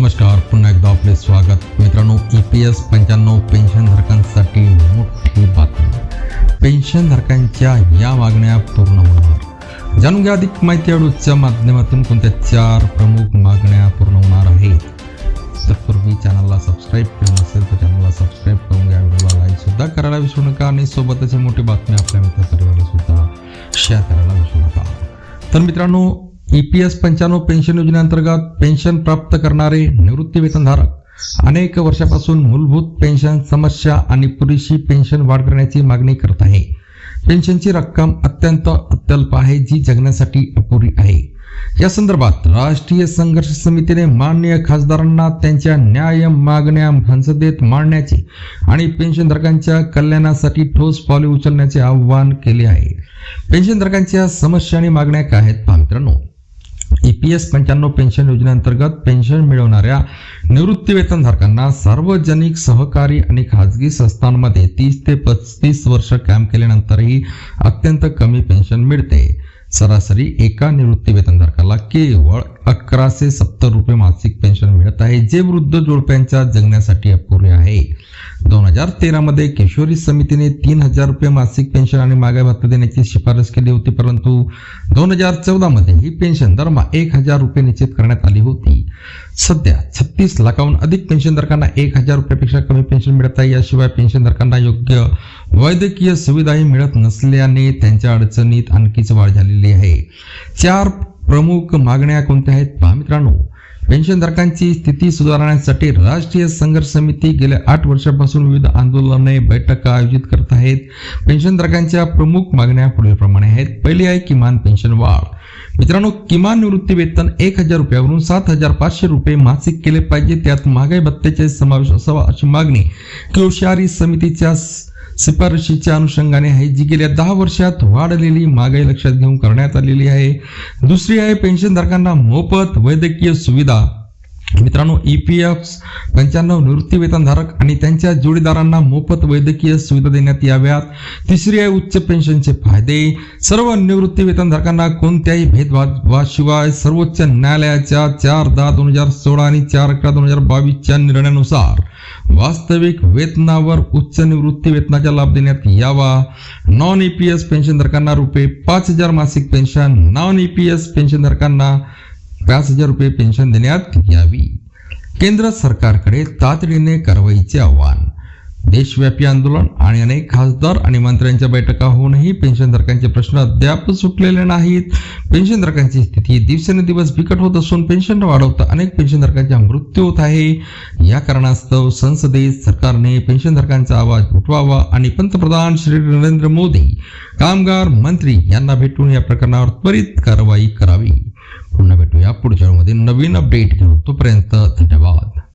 नमस्कार पुन्हा एकदा आपले स्वागत. मित्रांनो ई पी एस पंच्याण्णव पेन्शनधारकांसाठी मोठी बातमी. पेन्शनधारकांच्या या मागण्या पूर्ण होणार. जाणून घ्या अधिक माहिती अडूच्या माध्यमातून. कोणत्या चार प्रमुख मागण्या पूर्ण होणार आहेत? तत्पूर्वी चॅनलला सबस्क्राईब केलं नसेल तर चॅनलला सबस्क्राईब करून घ्या. व्हिडिओला लाईकसुद्धा करायला विसरू नका आणि सोबतच मोठी बातमी आपल्या मित्रपरिवाराला सुद्धा शेअर करायला विसरू नका. तर मित्रांनो ई पी एस पंच्याण्णव पेन्शन योजनेअंतर्गत पेन्शन प्राप्त करणारे निवृत्तीवेतनधारक अनेक वर्षापासून मूलभूत पेन्शन समस्या आणि पुरेशी पेन्शन वाढ करण्याची मागणी करत आहे. पेन्शनची रक्कम अत्यंत अत्यल्प आहे जी जगण्यासाठी अपुरी आहे. या संदर्भात राष्ट्रीय संघर्ष समितीने माननीय खासदारांना त्यांच्या न्याय मागण्या संसदेत मांडण्याचे आणि पेन्शनधारकांच्या कल्याणासाठी ठोस पावले उचलण्याचे आवाहन केले आहे. पेन्शनधारकांच्या समस्या आणि मागण्या काय आहेत पी एस पंच्याण्णव पेन्शन योजनेअंतर्गत पेन्शन मिळवणाऱ्या निवृत्तीवेतनधारकांना सार्वजनिक सहकारी आणि खाजगी संस्थांमध्ये तीस ते पस्तीस वर्ष काम केल्यानंतरही अत्यंत कमी पेन्शन मिळते. सरासरी एका निवृत्तीवेतनधारकाला केवळ अकराशे सत्तर रुपये मासिक पेन्शन मिळत आहे जे वृद्ध जोडप्यांच्या जगण्यासाठी अपुरे आहे. हजार तेरामध्ये किशोरी समितीने तीन हजार रुपये मासिक पेन्शन आणि मागे भत्ता देण्याची शिफारस केली होती परंतु दोन हजार चौदामध्ये ही पेन्शन दरमा एक हजार रुपये निश्चित करण्यात आली होती. सध्या छत्तीस लाखाहून अधिक पेन्शनधारकांना एक हजार रुपयापेक्षा कमी पेन्शन मिळत आहे. याशिवाय पेन्शनधारकांना योग्य वैद्यकीय सुविधाही मिळत नसल्याने त्यांच्या अडचणीत आणखीच वाढ झालेली आहे. चार प्रमुख मागण्या कोणत्या आहेत? पहा मित्रांनो पेन्शनधारकांची स्थिती सुधारण्यासाठी राष्ट्रीय संघर्ष समिती गेल्या आठ वर्षापासून विविध आंदोलने बैठका आयोजित करत आहेत. पेन्शनधारकांच्या प्रमुख मागण्या पुढीलप्रमाणे आहेत. पहिली आहे किमान पेन्शन वाढ. मित्रांनो किमान निवृत्ती वेतन एक हजार रुपयावरून सात हजार पाचशे रुपये मासिक केले पाहिजे. त्यात महागाई भत्त्याचे समावेश असावा अशी मागणी किवशारी समितीच्या शिफारशीच्या अनुषंगाने आहे जी गेल्या दहा वर्षात वाढलेली महागाई लक्षात घेऊन करण्यात आलेली आहे. दुसरी आहे पेन्शनधारकांना मोफत वैद्यकीय सुविधा. मित्रांनो ई पी एफ पंच्याण्णव निवृत्तीवेतनधारक आणि त्यांच्या जोडीदारांना मोफत वैद्यकीय सुविधा देण्यात याव्यात. तिसरी आहे उच्च पेन्शनचे फायदे. सर्व निवृत्तीवेतनधारकांना कोणत्याही भेदभावाशिवाय सर्वोच्च न्यायालयाच्या चार दहा दोन हजार सोळा आणि चार अकरा दोन हजार बावीसच्या निर्णयानुसार वास्तविक वेतनावर उच्च निवृत्ती वेतनाचा लाभ देण्यात यावा. नॉन ई पी एस पेन्शनधारकांना रुपये पाच हजार मासिक pension non E P S पेन्शनधारकांना पाच हजार रुपये पेन्शन देण्यात यावी. केंद्र सरकारकडे तातडीने कारवाईचे आव्हान. देशव्यापी आंदोलन आणि अनेक खासदार आणि मंत्र्यांच्या बैठका होऊनही पेन्शनधारकांचे प्रश्न अद्याप सुटलेले नाहीत. पेन्शनधारकांची स्थिती दिवसेंदिवस बिकट होत असून पेन्शन वाढवता अनेक पेन्शनधारकांचा मृत्यू होत आहे. या कारणास्तव संसदेत सरकारने पेन्शनधारकांचा आवाज उठवावा आणि पंतप्रधान श्री नरेंद्र मोदी कामगार मंत्री यांना भेटून या प्रकरणावर त्वरित कारवाई करावी. पुन्हा पुढच्या वेळेमध्ये नवीन अपडेट घेऊन तोपर्यंत धन्यवाद.